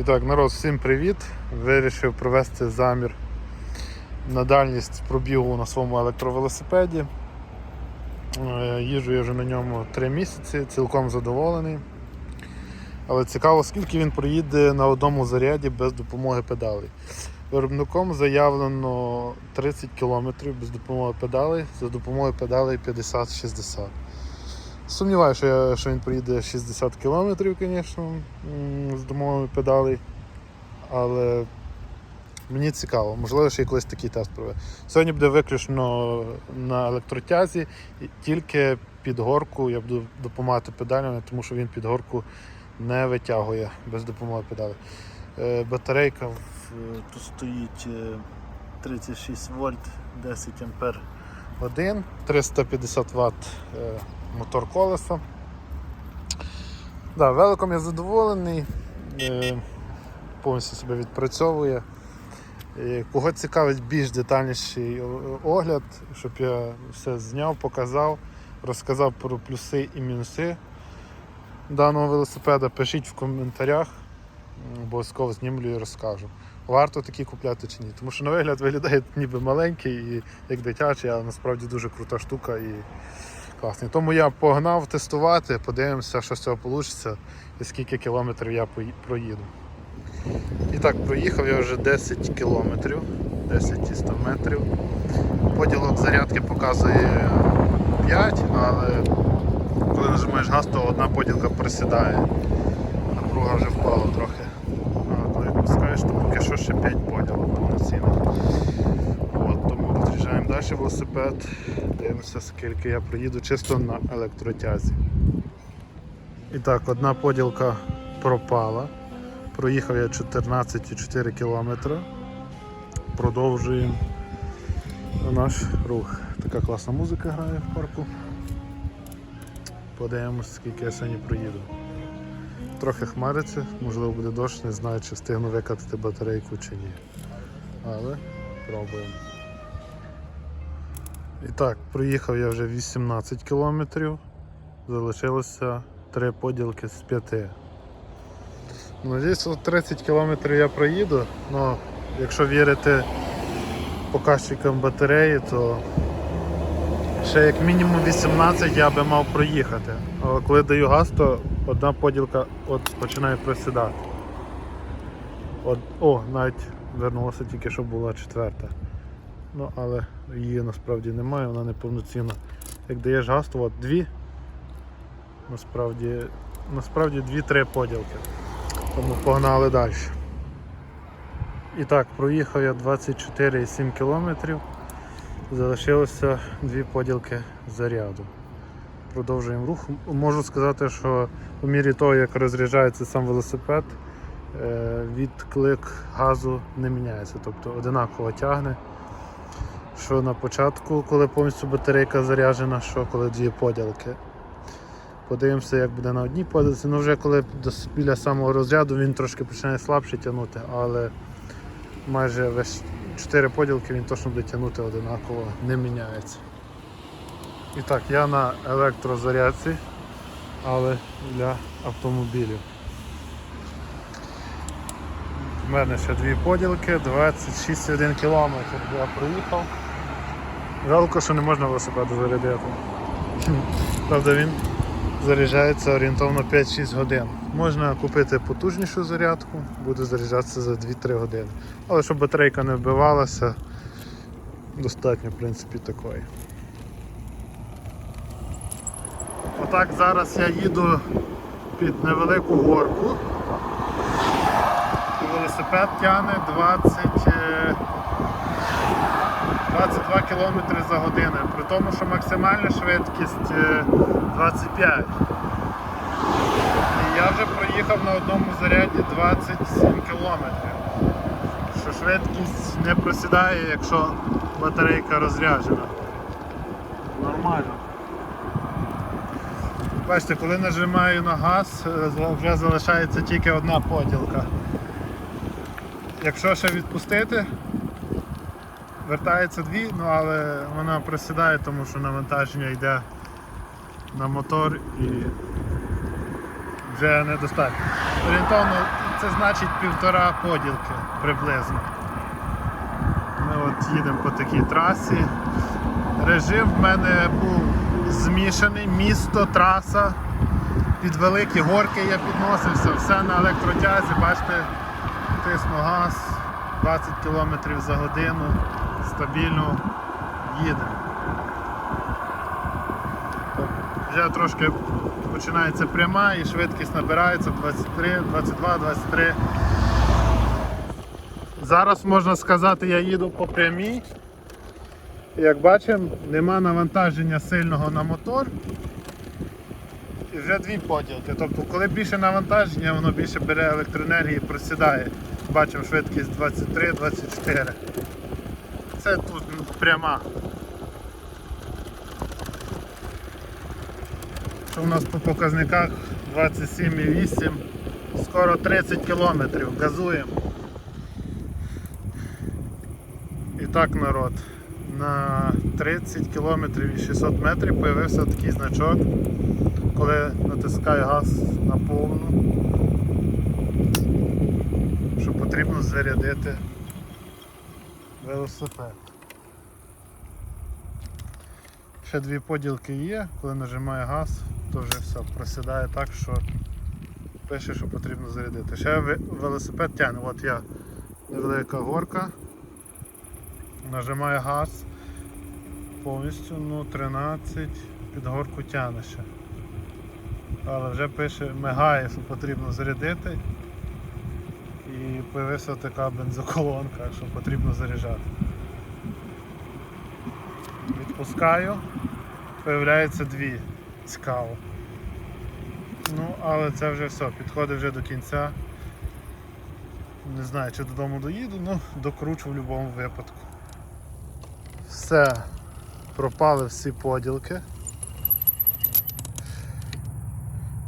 І так, народ, всім привіт! Вирішив провести замір на дальність пробігу на своєму електровелосипеді. Е, Їжджу я вже на ньому 3 місяці, цілком задоволений. Але цікаво, скільки він проїде на одному заряді без допомоги педалей. Виробником заявлено 30 км без допомоги педалей, за допомогою педалей 50-60. Сумніваюся, що, я, що він проїде 60 км, звісно, з допомогою педалей. Але мені цікаво, можливо, ще й колись такий тест проведе. Сьогодні буде виключно на електротязі, і тільки під горку я буду допомагати педалями, тому що він під горку не витягує без допомоги педалей. Е, Батарейка тут стоїть е, 36 вольт 10 ампер годин, 350 Вт мотор колеса. Да, великом я задоволений, е, повністю себе відпрацьовує. Кого цікавить більш детальніший огляд, щоб я все зняв, показав, розказав про плюси і мінуси даного велосипеда, пишіть в коментарях, обов'язково знімлю і розкажу. Варто такі купляти чи ні. Тому що на вигляд виглядає ніби маленький і як дитячий, але насправді дуже крута штука і класний. Тому я погнав тестувати, подивимося, що з цього вийде і скільки кілометрів я проїду. І так, проїхав я вже 10 кілометрів, 10 і 100 метрів. Поділок зарядки показує 5, але коли нажимаєш газ, то одна поділка присідає. Напруга вже впала трохи. А коли відпускаєш, то поки що ще 5 поділок повноцінних. От, тому роз'їжджаємо далі велосипед, дивимося, скільки я проїду чисто на електротязі. І так, одна поділка пропала. Проїхав я 14,4 км. Продовжуємо наш рух. Така класна музика грає в парку. Подивимось, скільки я сьогодні проїду. Трохи хмариться, можливо буде дощ, не знаю, чи встигну викатати батарейку чи ні. Але пробуємо. І так, проїхав я вже 18 кілометрів, залишилося 3 поділки з 5. Надіюсь, от 30 кілометрів я проїду, але якщо вірити показчикам батареї, то ще як мінімум 18 я би мав проїхати. Але коли даю газ, то одна поділка от починає просідати. От, о, навіть вернулася тільки що була четверта. Ну, але її насправді немає, вона не повноцінна. Як даєш газ, то от дві. Насправді, насправді дві-три поділки. Тому погнали далі. І так, проїхав я 24,7 кілометрів. Залишилося дві поділки заряду. Продовжуємо рух. Можу сказати, що по мірі того, як розряджається сам велосипед, е, відклик газу не міняється, тобто одинаково тягне. Що на початку, коли повністю батарейка заряджена, що коли дві поділки. Подивимося, як буде на одній поділці. Ну вже коли біля самого розряду він трошки починає слабше тягнути, але майже весь 4 поділки він точно буде тягнути одинаково, не міняється. І так, я на електрозарядці, але для автомобілів. У мене ще дві поділки, 26,1 км я проїхав. Жалко, що не можна велосипеду зарядити. Правда, він заряджається орієнтовно 5-6 годин. Можна купити потужнішу зарядку, буде заряджатися за 2-3 години. Але щоб батарейка не вбивалася, достатньо в принципі такої. Отак зараз я їду під невелику горку. Велосипед тягне 20, е, 22 км за годину, при тому, що максимальна швидкість е, 25. І я вже проїхав на одному заряді 27 км. Що швидкість не просідає, якщо батарейка розряджена. Нормально. Бачите, коли нажимаю на газ, е, вже залишається тільки одна поділка. Якщо ще відпустити, вертається дві, ну але вона просідає, тому що навантаження йде на мотор і вже недостатньо. Орієнтовно це значить півтора поділки приблизно. Ми от їдемо по такій трасі. Режим в мене був змішаний, місто, траса. Під великі горки я підносився, все на електротязі, бачите, тисну газ, 20 км за годину, стабільно їдемо. Вже трошки починається пряма і швидкість набирається 23, 22, 23. Зараз можна сказати, я їду по прямій. Як бачимо, нема навантаження сильного на мотор. І вже дві поділки. Тобто, коли більше навантаження, воно більше бере електроенергії і просідає. Бачимо швидкість 23-24. Це тут пряма. Що у нас по показниках 27,8, скоро 30 кілометрів, газуємо. І так народ. На 30 кілометрів і 600 метрів з'явився такий значок, коли натискаю газ на повну, що потрібно зарядити велосипед. Ще дві поділки є, коли нажимаю газ, то вже все просідає так, що пише, що потрібно зарядити. Ще велосипед тягне. От я невелика горка, нажимаю газ повністю, ну 13 під горку тягне ще. Але вже пише, мигає, що потрібно зарядити. І появилася така бензоколонка, що потрібно заряджати. Відпускаю, появляється дві. Цікаво. Ну, але це вже все, підходить вже до кінця. Не знаю, чи додому доїду, ну докручу в будь-якому випадку. Все, пропали всі поділки.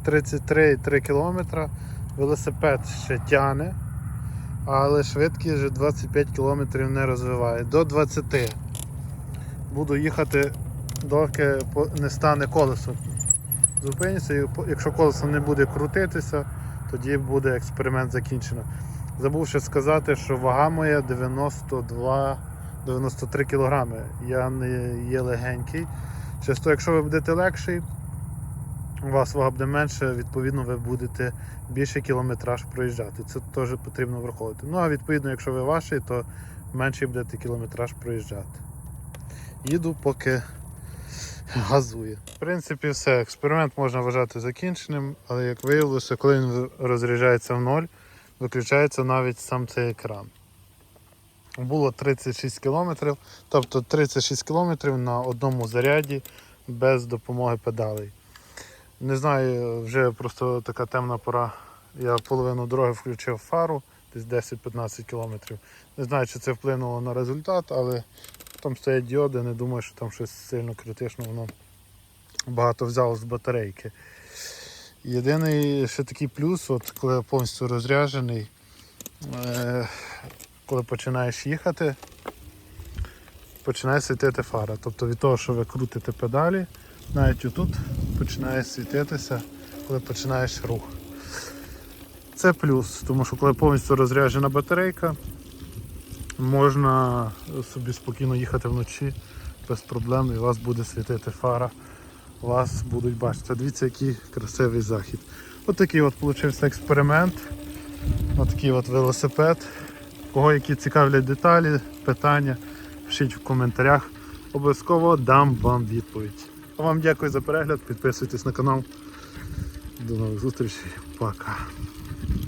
33,3 км. Велосипед ще тяне, але швидкість вже 25 км не розвиває. До 20 буду їхати, доки не стане колесо. Зупинюся, і якщо колесо не буде крутитися, тоді буде експеримент закінчено. Забув ще сказати, що вага моя 92-93 кг. Я не є легенький. Часто, якщо ви будете легший, у вас вага буде менше, відповідно, ви будете більше кілометраж проїжджати. Це теж потрібно враховувати. Ну а відповідно, якщо ви ваший, то менший будете кілометраж проїжджати. Їду, поки газує. В принципі, все. Експеримент можна вважати закінченим, але як виявилося, коли він розряджається в ноль, виключається навіть сам цей екран. Було 36 км, тобто 36 км на одному заряді без допомоги педалей. Не знаю, вже просто така темна пора. Я половину дороги включив фару, десь 10-15 км. Не знаю, чи це вплинуло на результат, але там стоять діоди, не думаю, що там щось сильно критично, воно багато взяло з батарейки. Єдиний ще такий плюс, от коли я повністю розряджений, е, коли починаєш їхати, починає світити фара. Тобто від того, що ви крутите педалі, навіть отут починає світитися, коли починаєш рух. Це плюс, тому що коли повністю розряджена батарейка, можна собі спокійно їхати вночі без проблем і у вас буде світити фара. Вас будуть бачити. Дивіться, який красивий захід. От такий от получився експеримент. От такий от велосипед. Кого які цікавлять деталі, питання, пишіть в коментарях. Обов'язково дам вам відповідь. А вам дякую за перегляд, підписуйтесь на канал. До нових зустрічей. Пока.